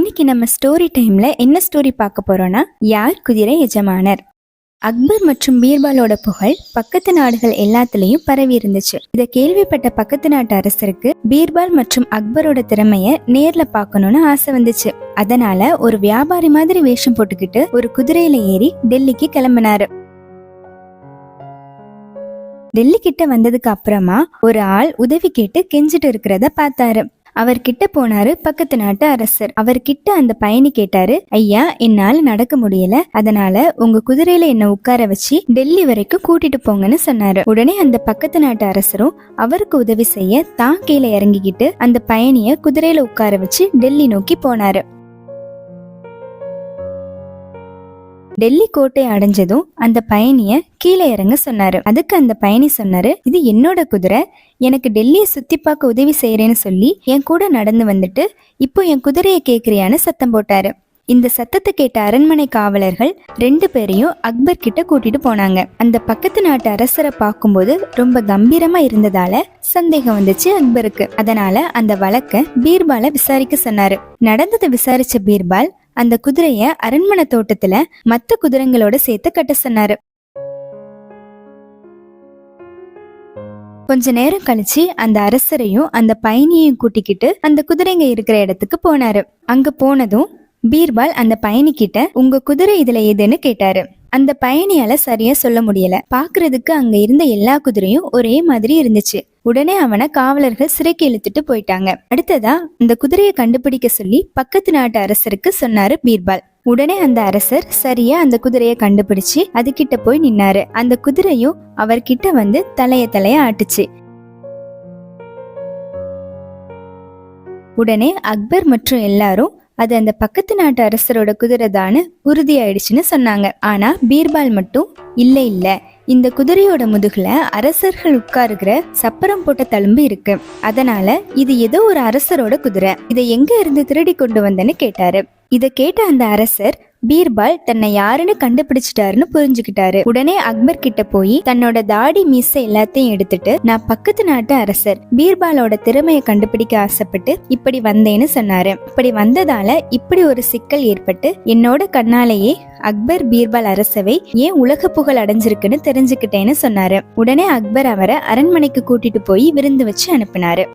இன்னைக்கு நம்ம ஸ்டோரி டைம்ல என்ன ஸ்டோரி பார்க்க போறோம்னா யார் குதிரை எஜமானர்? அக்பர் மற்றும் பீர்பாலோட புகழ் பக்கத்து நாடுகள் எல்லாத்துலயும் பரவி இருந்துச்சு. இத கேள்விப்பட்ட பக்கத்து நாட்டு அரசருக்கு பீர்பால் மற்றும் அக்பரோட திறமைய நேர்ல பார்க்கணும்னு ஆசை வந்துச்சு. அதனால ஒரு வியாபாரி மாதிரி வேஷம் போட்டுக்கிட்டு ஒரு குதிரையில ஏறி டெல்லிக்கு கிளம்பினாரு. டெல்லி கிட்ட வந்ததுக்கு அப்புறமா ஒரு ஆள் உதவி கேட்டு கெஞ்சிட்டு இருக்கிறத பார்த்தாரு. அவர்கிட்ட போனாரு பக்கத்து நாட்டு அரசர். அவர்கிட்ட அந்த பயணி கேட்டாரு ஐயா என்னால நடக்க முடியல. அதனால உங்க குதிரையில என்ன உட்கார வச்சு டெல்லி வரைக்கும் கூட்டிட்டு போங்கன்னு சொன்னாரு. உடனே அந்த பக்கத்து நாட்டு அரசரும் அவருக்கு உதவி செய்ய தான் கீழே இறங்கிக்கிட்டு அந்த பயணிய குதிரையில உட்கார வச்சு டெல்லி நோக்கி போனாரு. டெல்லி கோட்டை அடைஞ்சதும் அந்த பயணிய கீழே இறங்க சொன்னாரு. அதுக்கு அந்த பயணி சொன்னாரு இது என்னோட குதிரை எனக்கு டெல்லியை சுத்தி பார்க்க உதவி செய்யறேன்னு சொல்லி என் கூட நடந்து வந்துட்டு இப்போ என் குதிரையை கேக்குறியான்னு சத்தம் போட்டாரு. இந்த சத்தத்தை கேட்ட அரண்மனை காவலர்கள் ரெண்டு பேரையும் அக்பர் கிட்ட கூட்டிட்டு போனாங்க. அந்த பக்கத்து நாட்டு அரசரை பார்க்கும்போது ரொம்ப கம்பீரமா இருந்ததால சந்தேகம் வந்துச்சு அக்பருக்கு. அதனால அந்த வழக்க பீர்பாலை விசாரிக்க சொன்னாரு. நடந்ததை விசாரிச்ச பீர்பால் அந்த குதிரைய அரண்மனை தோட்டத்துல மத்த குதிரைங்களோட சேர்த்து கட்ட சொன்னாரு. கொஞ்ச நேரம் கழிச்சு அந்த அரசரையும் அந்த பயணியையும் கூட்டிக்கிட்டு அந்த குதிரைங்க இருக்கிற இடத்துக்கு போனாரு. அங்க போனதும் பீர்பால் அந்த பயணி கிட்ட உங்க குதிரை இதுல எதுன்னு கேட்டாரு. அந்த பயணியால சரியா சொல்ல முடியல. பாக்குறதுக்கு அங்க இருந்த எல்லா குதிரையும் ஒரே மாதிரி இருந்துச்சு. உடனே அவனை காவலர்கள் சிறைக்கு இழுத்துட்டு போயிட்டாங்க. அடுத்ததா அந்த குதிரையை கண்டுபிடிக்க சொல்லி பக்கத்து நாட்டு அரசருக்கு சொன்னாரு பீர்பால். உடனே அந்த அரசர் சரியா அந்த குதிரையை கண்டுபிடிச்சு அது கிட்ட போய் நின்னாரு. அந்த குதிரையும் அவர்கிட்ட வந்து தலைய தலைய ஆட்டுச்சு. உடனே அக்பர் மற்றும் எல்லாரும் அது அந்த பக்கத்து நாட்டு அரசரோட குதிரை தானு உறுதியாயிடுச்சுன்னு சொன்னாங்க. ஆனா பீர்பால் மட்டும் இல்ல இல்ல இந்த குதிரையோட முதுகுல அரசர்கள் உட்காருகிற சப்பரம் போட்ட தழும்பு இருக்கு. அதனால இது ஏதோ ஒரு அரசரோட குதிரை. இதை எங்க இருந்து திருடி கொண்டு வந்தேன்னு கேட்டாரு. இத கேட்ட அந்த அரசர் பீர்பால் தன்னை யாருன்னு கண்டுபிடிச்சிட்டாருன்னு புரிஞ்சுக்கிட்டாரு. உடனே அக்பர் கிட்ட போய் தன்னோட தாடி மீச எல்லாத்தையும் எடுத்துட்டு நான் பக்கத்து நாட்டு அரசர். பீர்பாலோட திறமையை கண்டுபிடிக்க ஆசைப்பட்டு இப்படி வந்தேன்னு சொன்னாரு. இப்படி வந்ததால இப்படி ஒரு சிக்கல் ஏற்பட்டு என்னோட கண்ணாலேயே அக்பர் பீர்பால் அரசவை ஏன் உலக புகழ் அடைஞ்சிருக்குன்னு தெரிஞ்சுக்கிட்டேன்னு சொன்னாரு. உடனே அக்பர் அவரை அரண்மனைக்கு கூட்டிட்டு போய் விருந்து வச்சு அனுப்பினாரு.